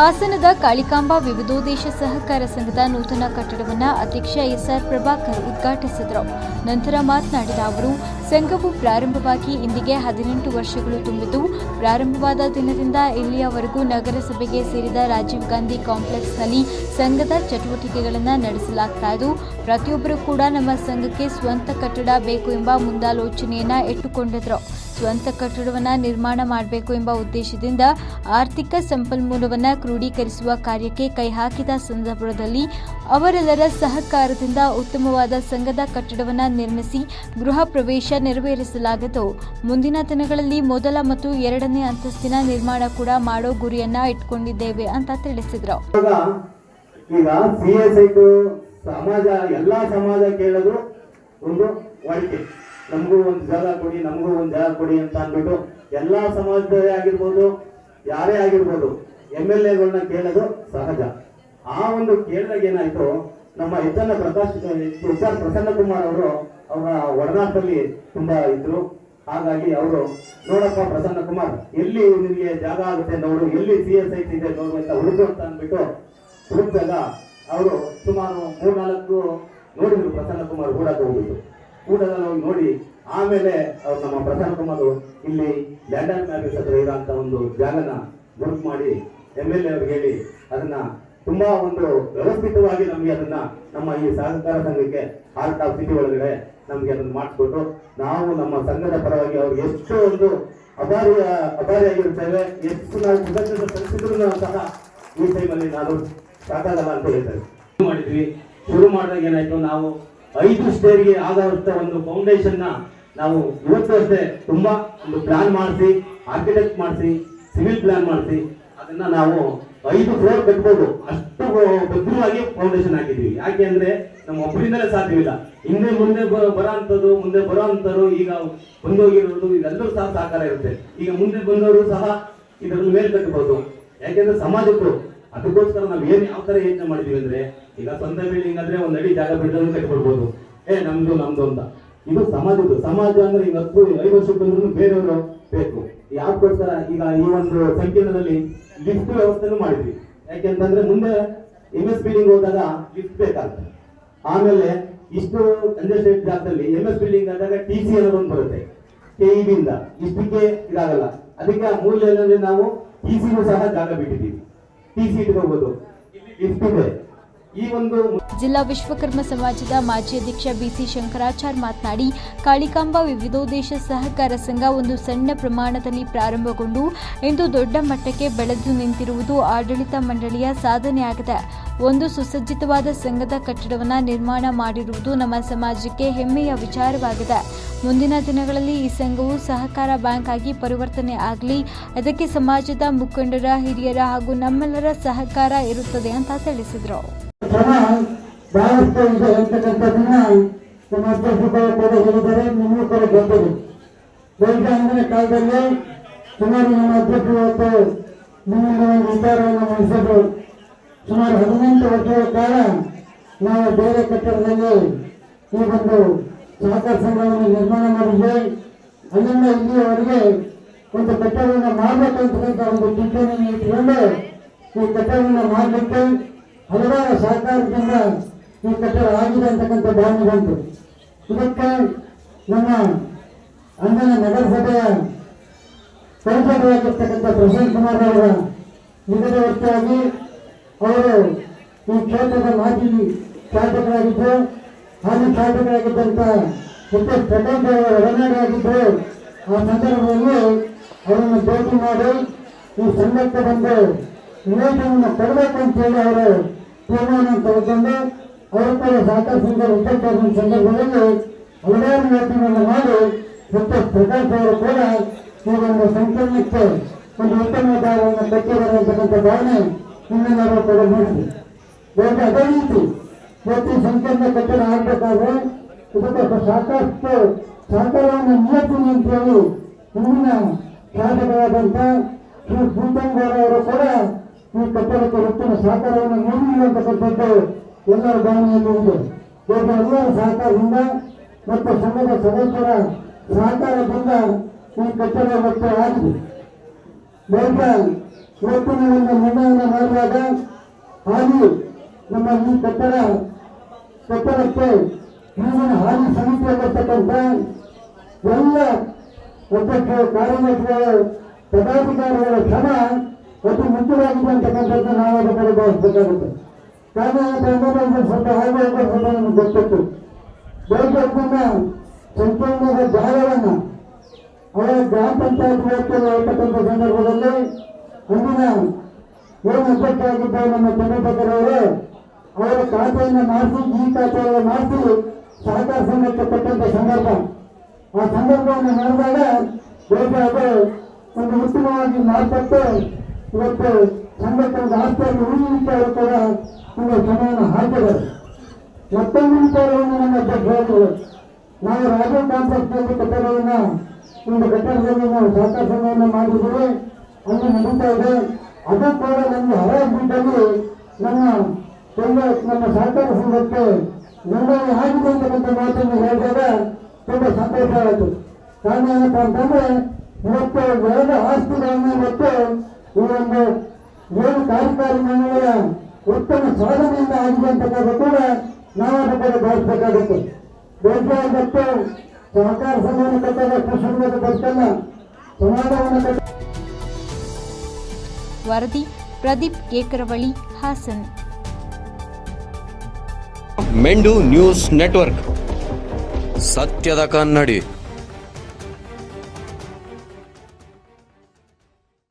ಹಾಸನದ ಕಾಳಿಕಾಂಬಾ ವಿವಿಧೋದ್ದೇಶ ಸಹಕಾರ ಸಂಘದ ನೂತನ ಕಟ್ಟಡವನ್ನು ಅಧ್ಯಕ್ಷ ಎಸ್ಆರ್ ಪ್ರಭಾಕರ್ ಉದ್ಘಾಟಿಸಿದರು. ನಂತರ ಮಾತನಾಡಿದ ಅವರು, ಸಂಘವು ಪ್ರಾರಂಭವಾಗಿ ಇಂದಿಗೆ ಹದಿನೆಂಟು ವರ್ಷಗಳು ತುಂಬಿದ್ದು, ಪ್ರಾರಂಭವಾದ ದಿನದಿಂದ ಇಲ್ಲಿಯವರೆಗೂ ನಗರಸಭೆಗೆ ಸೇರಿದ ರಾಜೀವ್ ಗಾಂಧಿ ಕಾಂಪ್ಲೆಕ್ಸ್ನಲ್ಲಿ ಸಂಘದ ಚಟುವಟಿಕೆಗಳನ್ನು ನಡೆಸಲಾಗ್ತಾ ಇದ್ದು, ಪ್ರತಿಯೊಬ್ಬರು ಕೂಡ ನಮ್ಮ ಸಂಘಕ್ಕೆ ಸ್ವಂತ ಕಟ್ಟಡ ಬೇಕು ಎಂಬ ಮುಂದಾಲೋಚನೆಯನ್ನು ಇಟ್ಟುಕೊಂಡಿದ್ರು. ಸ್ವಂತ ಕಟ್ಟಡವನ್ನು ನಿರ್ಮಾಣ ಮಾಡಬೇಕು ಎಂಬ ಉದ್ದೇಶದಿಂದ ಆರ್ಥಿಕ ಸಂಪನ್ಮೂಲವನ್ನು ಕ್ರೋಢೀಕರಿಸುವ ಕಾರ್ಯಕ್ಕೆ ಕೈ ಹಾಕಿದ ಸಂದರ್ಭದಲ್ಲಿ ಅವರೆಲ್ಲರ ಸಹಕಾರದಿಂದ ಉತ್ತಮವಾದ ಸಂಘದ ಕಟ್ಟಡವನ್ನು ನಿರ್ಮಿಸಿ ಗೃಹ ಪ್ರವೇಶ ನೆರವೇರಿಸಲಾಗಿದ್ದು ಮುಂದಿನ ದಿನಗಳಲ್ಲಿ ಮೊದಲ ಮತ್ತು ಎರಡನೇ ಅಂತಸ್ತಿನ ನಿರ್ಮಾಣ ಕೂಡ ಮಾಡೋ ಗುರಿಯನ್ನ ಇಟ್ಕೊಂಡಿದ್ದೇವೆ ಅಂತ ತಿಳಿಸಿದ್ರು. ಈಗ ಸಮಾಜ, ಎಲ್ಲಾ ಸಮಾಜ ಕೇಳೋದು ಒಂದು ನಮಗೂ ಒಂದು ಜಾಗ ಕೊಡಿ, ನಮಗೂ ಒಂದು ಜಾಗ ಕೊಡಿ ಅಂತ ಅಂದ್ಬಿಟ್ಟು ಎಲ್ಲ ಸಮಾಜದವರೇ ಆಗಿರ್ಬೋದು, ಯಾರೇ ಆಗಿರ್ಬೋದು, ಎಂ ಎಲ್ ಎಗಳನ್ನ ಕೇಳೋದು ಸಹಜ. ಆ ಒಂದು ಕೇಳಿದಾಗ ಏನಾಯ್ತು, ನಮ್ಮ H Prakash, H R Prasanna Kumar ಅವರು ಅವರ ಒಡನಾಟದಲ್ಲಿ ತುಂಬಾ ಇದ್ರು. ಹಾಗಾಗಿ ಅವರು, ನೋಡಪ್ಪ ಪ್ರಸನ್ನ ಕುಮಾರ್ ಎಲ್ಲಿ ನಿಮಗೆ ಜಾಗ ಆಗುತ್ತೆ ನೋಡು ಎಲ್ಲಿ ಸಿ ಎಸ್ ಐ ಇದೆ ನೋಡು ಅಂತ ಹುಡುಕು ಅಂತ ಅಂದ್ಬಿಟ್ಟು ಹುಡುಕಿದಾಗ ಅವರು ಸುಮಾರು ಮೂರ್ನಾಲ್ಕು ನೋಡಿದ್ರು ಪ್ರಸನ್ನ ಕುಮಾರ್ ಕೂಡ ಹೋಗ್ಬಿಟ್ಟು ಕೂಡ ಹೋಗಿ ನೋಡಿ ಆಮೇಲೆ ಅವ್ರು ನಮ್ಮ ಪ್ರಸನ್ನ ಕುಮಾರ್ ಇಲ್ಲಿ ಲ್ಯಾಂಡರ್ ಮ್ಯಾಗಸ್ ಹತ್ರ ಇರೋಂಥ ಒಂದು ಜಾಗನ ಗುರುತು ಮಾಡಿ ಎಂ ಎಲ್ ಎ ಅವ್ರಿಗೆ ಹೇಳಿ ಅದನ್ನ ತುಂಬಾ ಒಂದು ವ್ಯವಸ್ಥಿತವಾಗಿ ನಮಗೆ ಅದನ್ನ ನಮ್ಮ ಈ ಸಹಕಾರ ಸಂಘಕ್ಕೆ ಹಾರ್ಟ್ ಆಫ್ ಸಿಟಿ ಒಳಗಡೆ ನಮ್ಗೆ ಅದನ್ನ ಮಾಡಿಸ್ಕೊಟ್ಟು ನಾವು ನಮ್ಮ ಸಂಘದ ಪರವಾಗಿ ಅವ್ರಿಗೆ ಎಷ್ಟು ಒಂದು ಅಭಾರಿ ಅಭಾರಿಯಾಗಿರ್ತೇವೆ ಎಷ್ಟು ನಾವು ಕೃತಜ್ಞತೆ ಸಲ್ಲಿಸಿದ್ರು ಸಹ ಈ ಟೈಮಲ್ಲಿ ನಾನು ಸಾಕಾಗಲ್ಲ ಅಂತ ಹೇಳ್ತೇವೆ ಮಾಡಿದ್ವಿ. ಶುರು ಮಾಡಿದಾಗ ಏನಾಯ್ತು? ನಾವು ಐದು ಸ್ಟೇರ್ಗೆ ಆಧಾರಿತ ಒಂದು ಫೌಂಡೇಶನ್ನ ನಾವು ಇವತ್ತು ಅಷ್ಟೇ ತುಂಬಾ ಒಂದು ಪ್ಲಾನ್ ಮಾಡಿಸಿ ಆರ್ಕಿಟೆಕ್ಟ್ ಮಾಡಿಸಿ ಸಿವಿಲ್ ಪ್ಲಾನ್ ಮಾಡಿಸಿ, ಅದನ್ನ ನಾವು ಐದು ಫ್ಲೋರ್ ಕಟ್ಬೋದು. ಅಷ್ಟು ಭದ್ರವಾಗಿ ಫೌಂಡೇಶನ್ ಹಾಕಿದ್ವಿ. ಯಾಕೆ ಅಂದ್ರೆ ನಮ್ಮ ಒಬ್ಬರಿಂದಲೇ ಸಾಧ್ಯವಿಲ್ಲ. ಹಿಂದೆ ಮುಂದೆ ಬರೋ ಅಂಥದ್ದು ಮುಂದೆ ಬರೋ ಈಗ ಬಂದೋಗಿರೋದು ಇದೆಲ್ಲರೂ ಸಹ ಸಹಕಾರ ಇರುತ್ತೆ. ಈಗ ಮುಂದೆ ಬಂದವರು ಸಹ ಇದನ್ನು ಮೇಲೆ ಕಟ್ಟಬಹುದು ಯಾಕೆಂದ್ರೆ ಸಮಾಜಕ್ಕೂ ಅದಕ್ಕೋಸ್ಕರ ನಾವು ಏನ್ ಯಾವ ತರ ಯೋಚನೆ ಮಾಡಿದೀವಿ ಅಂದ್ರೆ, ಈಗ ಸ್ವಂತ ಬಿಲ್ಡಿಂಗ್ ಅಂದ್ರೆ ಒಂದ್ ಅಡಿ ಜಾಗ ಬಿಡೋದು ಕಟ್ಕೊಡ್ಬೋದು ಏ, ನಮ್ದು ನಮ್ದು ಅಂತ. ಇದು ಸಮಾಜದ್ದು ಸಮಾಜ ಅಂದ್ರೆ ಹತ್ತು, ಐದು ವರ್ಷಕ್ಕೆ ಬಂದ್ರು ಬೇರೆಯವರು ಬೇಕು. ಯಾಕೋಸ್ಕರ ಈಗ ಈ ಒಂದು ಸಂಕೀರ್ಣದಲ್ಲಿ ಲಿಫ್ಟ್ ವ್ಯವಸ್ಥೆನೂ ಮಾಡಿದ್ವಿ. ಯಾಕೆಂತಂದ್ರೆ ಮುಂದೆ ಎಂ ಎಸ್ ಬಿಲ್ಡಿಂಗ್ ಹೋದಾಗ ಲಿಫ್ಟ್ ಬೇಕಾಗ್ತದೆ. ಆಮೇಲೆ ಇಷ್ಟು ಕಂಜೆಸ್ಟೆಡ್ ಜಾಗದಲ್ಲಿ ಎಂ ಎಸ್ ಬಿಲ್ಡಿಂಗ್ ಆದಾಗ ಟಿ ಸಿ ಅನ್ನೋದೊಂದು ಬರುತ್ತೆ. ಕೆ ಇಂದ. ಇಷ್ಟಕ್ಕೆ ಇದಾಗಲ್ಲ. ಅದಕ್ಕೆ ಆ ಮೂಲ ನಾವು ಟಿ ಸಹ ಜಾಗ ಬಿಟ್ಟಿದ್ದೀವಿ. ಟಿ ಸಿ ಇಟ್ಕೋಬಹುದು ಲಿಫ್ಟ್ ಇದೆ. ಜಿಲ್ಲಾ ವಿಶ್ವಕರ್ಮ ಸಮಾಜದ ಮಾಜಿ ಅಧ್ಯಕ್ಷ ಬಿಸಿ ಶಂಕರಾಚಾರ್ ಮಾತನಾಡಿ, ಕಾಳಿಕಾಂಬಾ ವಿವಿಧೋದ್ದೇಶ ಸಹಕಾರ ಸಂಘ ಒಂದು ಸಣ್ಣ ಪ್ರಮಾಣದಲ್ಲಿ ಪ್ರಾರಂಭಗೊಂಡು, ಇಂದು ದೊಡ್ಡ ಮಟ್ಟಕ್ಕೆ ಬೆಳೆದು ನಿಂತಿರುವುದು ಆಡಳಿತ ಮಂಡಳಿಯ ಸಾಧನೆಯಾಗಿದೆ. ಒಂದು ಸುಸಜ್ಜಿತವಾದ ಸಂಘದ ಕಟ್ಟಡವನ್ನು ನಿರ್ಮಾಣ ಮಾಡಿರುವುದು ನಮ್ಮ ಸಮಾಜಕ್ಕೆ ಹೆಮ್ಮೆಯ ವಿಚಾರವಾಗಿದೆ. ಮುಂದಿನ ದಿನಗಳಲ್ಲಿ ಈ ಸಂಘವು ಸಹಕಾರ ಬ್ಯಾಂಕ್ ಆಗಿ ಪರಿವರ್ತನೆ ಆಗಲಿ, ಅದಕ್ಕೆ ಸಮಾಜದ ಮುಖಂಡರ, ಹಿರಿಯರ ಹಾಗೂ ನಮ್ಮೆಲ್ಲರ ಸಹಕಾರ ಇರುತ್ತದೆ ಅಂತ ತಿಳಿಸಿದರು. ಜನ ಬಹಳಷ್ಟು ಅಂತಕ್ಕಂಥದ್ದನ್ನ ನಮ್ಮ ಅಧ್ಯಕ್ಷರು ಕೂಡ ಹೇಳಿದ್ದಾರೆ ನಿಮಗೂ ಕೂಡ ಗೊತ್ತಿದೆ ಅಂದಿನ ಕಾಲದಲ್ಲಿ ಸುಮಾರು ನಮ್ಮ ಅಧ್ಯಕ್ಷರು ಒಂದು ವಿಚಾರವನ್ನು ಮಂಡಿಸಿದ್ರು ನಾವು ಈ ಒಂದು ಸಹಕಾರ ಸಂಘವನ್ನು ನಿರ್ಮಾಣ ಒಂದು ಕಟ್ಟಡವನ್ನು ಒಂದು ಈ ಕಟ್ಟಡವನ್ನು ಮಾಡಲಿಕ್ಕೆ ಹಲವಾರು ಸಹಕಾರದಿಂದ ಈ ಕಟ್ಟಡ ಆಗಿದೆ ಅಂತಕ್ಕಂಥ ಭಾವನೆ ಬಂತು. ಇದಕ್ಕೆ ನಮ್ಮ ಅಂದಿನ ನಗರಸಭೆಯ ಪರಿಪಾಲವಾಗಿರ್ತಕ್ಕಂಥ ಪ್ರಶಾಂತ್ ಕುಮಾರ್ ಅವರ ನಿಗದಿವರ್ತಿಯಾಗಿ ಅವರು ಈ ಕ್ಷೇತ್ರದ ಮಾಜಿ ಶಾಸಕರಾಗಿದ್ದರು ಹಾಲಿ ಶಾಸಕರಾಗಿದ್ದಂಥ ಎಚ್ ಎಸ್ ಪ್ರಕಾಶ್ ಅವರ ಒಡನಾಡಿಯಾಗಿದ್ದರು ಆ ಸಂದರ್ಭದಲ್ಲಿ ಅವರನ್ನು ಭೇಟಿ ಮಾಡಿ ಈ ಸಂಘಕ್ಕೆ ಬಂದು ನಿವೇಶನವನ್ನು ಕೊಡಬೇಕು ಅಂತೇಳಿ ಅವರು ತೀರ್ಮಾನ ತೆಗೆದುಕೊಂಡು ಅವರು ಸಾಕಷ್ಟು ಉಪಚಾರದ ಸಂದರ್ಭದಲ್ಲಿ ಹಲವಾರು ಯೋಚನೆಗಳನ್ನು ಮಾಡಿ ಎಸ್ ಪ್ರಕಾಶ್ ಅವರು ಕೂಡ ಈ ಒಂದು ಸಂಕಲನಕ್ಕೆ ಒಂದು ಉತ್ತಮವಾದವನ್ನು ಕೊಟ್ಟಿದ್ದಾರೆ ಅಂತಕ್ಕಂಥ ಭಾವನೆ ನಿಮ್ಮೆಲ್ಲರೂ ಕೂಡ ಮೂಡಿಸಿ ಬಹುಶಃ ಅದೇ ರೀತಿ ಪ್ರತಿ ಸಂಕೀರ್ಣ ಕಟ್ಟಡ ಆಗಬೇಕಾದ್ರೆ ಇದಕ್ಕೆ ಸಾಕಷ್ಟು ಸಹಕಾರವನ್ನು ನೀಡ್ತೀನಿ ಅಂತೇಳಿ ಹಿಂದಿನ ಶಾಸಕರಾದಂಥ ಶ್ರೀ ಅವರು ಕೂಡ ಈ ಕಟ್ಟಡಕ್ಕೆ ಹೆಚ್ಚಿನ ಸಹಕಾರವನ್ನು ನೀಡಿಲ್ಲ ಅಂತಕ್ಕಂಥದ್ದು ಎಲ್ಲರ ಗಮನದಲ್ಲಿ ಇದೆ ಬಹುಶಃ ಎಲ್ಲರ ಸಹಕಾರದಿಂದ ಮತ್ತು ಸಂಘದ ಸದಸ್ಯರ ಸಹಕಾರದಿಂದ ಈ ಕಟ್ಟಡ ಮತ್ತೆ ಆಗಿದೆ. ಬಳಿಕ ಇವತ್ತಿನ ಒಂದು ನಿರ್ಣಯವನ್ನು ಮಾಡುವಾಗ ಹಾಲಿ ನಮ್ಮ ಈ ಕಟ್ಟಡ ಕಟ್ಟಡಕ್ಕೆ ಈಗಿನ ಹಾಲಿ ಸಮಿತಿಯಾಗಿರ್ತಕ್ಕಂಥ ಎಲ್ಲ ಅಧ್ಯಕ್ಷರು ಕಾರ್ಯದರ್ಶಿಗಳು, ಪದಾಧಿಕಾರಿಗಳ ಶ್ರಮ ಅತಿ ಮುಖ್ಯವಾಗಿದೆ ಅಂತಕ್ಕಂಥದ್ದು ನಾವು ಅದರ ಕಡೆ ಭಾವಿಸಬೇಕಾಗುತ್ತೆ. ಕಾರಣ ಸ್ವಲ್ಪ ಹಾಗೆ ಸ್ವಲ್ಪ ನಮ್ಗೆ ಗೊತ್ತಿತ್ತು. ಬೇಕಾದ ಸಂಪೂರ್ಣದ ಜಾಗವನ್ನ ಅವರ ಗ್ರಾಮ ಪಂಚಾಯತ್ ವ್ಯಾಪ್ತಿಯಲ್ಲಿ ಇರತಕ್ಕಂಥ ಸಂದರ್ಭದಲ್ಲಿ ಅಂದಿನ ಏನು ಅಧ್ಯಕ್ಷರಾಗಿದ್ದ ನಮ್ಮ ಚಂದ್ರಶೇಖರವರು ಅವರ ಖಾತೆಯನ್ನು ಮಾಡಿಸಿ, ಈ ಖಾತೆಯನ್ನು ಮಾಡಿಸಿ ಸಹಕಾರ ಸಂಘಕ್ಕೆ ಕೊಟ್ಟಂತ ಸಂದರ್ಭ. ಆ ಸಂದರ್ಭವನ್ನು ನೋಡಿದಾಗ ಅದು ಒಂದು ಉತ್ತಮವಾಗಿ ಮಾರ್ಪಟ್ಟು ಇವತ್ತು ಸಂಘಕ್ಕೆ ಆಸ್ತಿಯಲ್ಲಿ ಉಳಿಲಿಕ್ಕೆ ಅವರು ಕೂಡ ತುಂಬ ಶ್ರಮವನ್ನು ಹಾಕಿದ್ದಾರೆ. ಮತ್ತೊಂದು ವಿಚಾರವನ್ನು ನನ್ನ ದೊಡ್ಡ ನಾವು ರಾಜೀವ್ ಕಾಂಪ್ಲೆಕ್ಸ್ನಲ್ಲಿ ಕಟ್ಟಡವನ್ನು, ಒಂದು ಕಟ್ಟಡದಲ್ಲಿ ನಾವು ಸಹಕಾರ ಸಂಘವನ್ನು ಮಾಡಿದ್ದೀವಿ ಅಲ್ಲಿ ನಡೀತಾ ಇದೆ. ಅದು ಕೂಡ ನಮಗೆ ಹರಾಜಿದ್ದಲ್ಲಿ ನಮ್ಮ ತುಂಬ ನಮ್ಮ ಸಹಕಾರ ಸಂಘಕ್ಕೆ ನೋಂದಣಿ ಆಗಿದೆ ಅಂತಕ್ಕಂಥ ಮಾತನ್ನು ಹೇಳಿದಾಗ ತುಂಬ ಸಂತೋಷ ಆಯಿತು ಕಾರಣ ಏನಪ್ಪ ಅಂತಂದ್ರೆ, ಇವತ್ತು ಎರಡು ಆಸ್ತಿಗಳನ್ನು ಇವತ್ತು ಈ ಒಂದು ಏನು ಕಾರ್ಯಕಾರಿ ಮಂಡಳಿಯ ಉತ್ತಮ ಸಾಧನೆಯಿಂದ ಆಗಿದೆ ಅಂತಕ್ಕಂಥ ಕೂಡ ನಾವು ಅದರ ಕಡೆ ಭಾವಿಸಬೇಕಾಗುತ್ತೆ ಸಹಕಾರ ಸಂಘವನ್ನು ಕಟ್ಟದ ಕೃಷಿ ಬದುಕಲ್ಲ ಸಮಾಜವನ್ನು ಕಟ್ಟ ವರದಿ ಪ್ರದೀಪ್ ಕೇಕರವಳಿ ಹಾಸನ್. ಮೆಂಡು ನ್ಯೂಸ್ ನೆಟ್ವರ್ಕ್. ಸತ್ಯದ ಕನ್ನಡಿ.